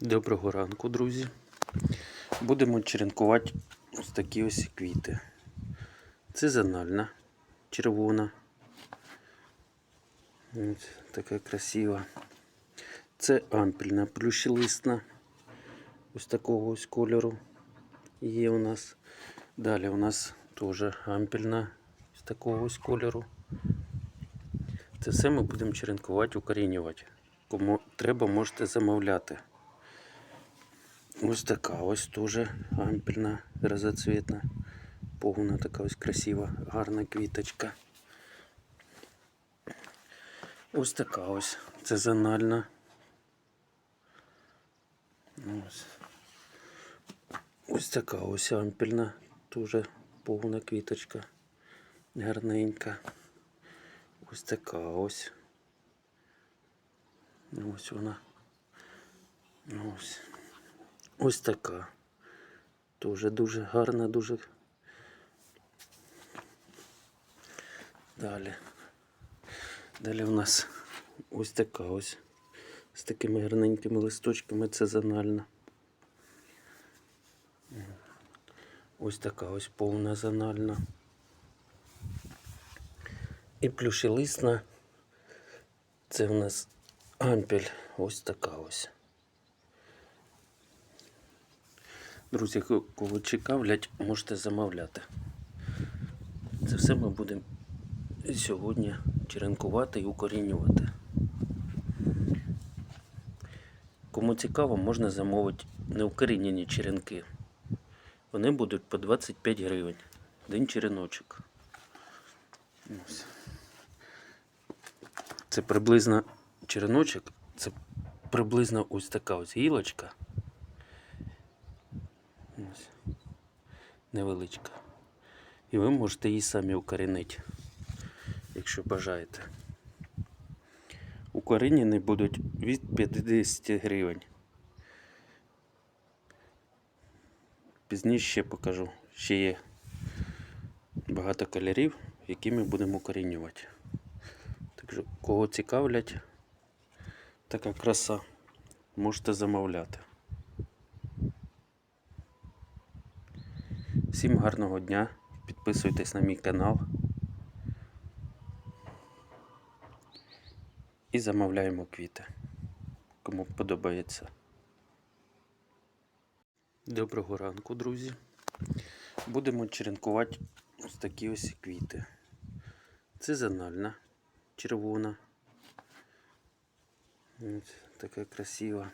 Доброго ранку, друзі. Будемо черенкувати ось такі ось квіти. Це зональна, червона. Ось така красива. Це ампільна, плющелисна. Ось такого ось кольору є у нас. Далі у нас теж ампільна з такого ось кольору. Це все ми будемо черенкувати, укорінювати. Кому треба, можете замовляти. Ось така ось теж ампельна, разоцвітна, повна така ось красива, гарна квіточка. Ось така ось, це зональна. Ось. ось така ось ампельна, теж повна квіточка, гарненька. Ось така ось. Ось вона. Ось. Ось така. Дуже дуже гарна, дуже. Далі. Далі у нас ось така ось. З такими гарненькими листочками це зональна. Ось така ось повна зональна. І плюшелисна. Це у нас ампель. Ось така ось. Друзі, кого цікавлять, можете замовляти. Це все ми будемо сьогодні черенкувати і укорінювати. Кому цікаво, можна замовити неукорінені черенки. Вони будуть по 25 гривень. Один череночок. Ось. Це приблизно череночок, це приблизно ось така ось гілочка. Ось. Невеличка. І ви можете її самі укорінити, якщо бажаєте. Укорінені будуть від 50 гривень. Пізніше ще покажу. Ще є багато кольорів, які ми будемо укорінювати. Так що, кого цікавлять, така краса, можете замовляти. Всім гарного дня. Підписуйтесь на мій канал. І замовляємо квіти. Кому подобається. Доброго ранку, друзі. Будемо черенкувати ось такі ось квіти. Це зональна, червона. Ось така красива.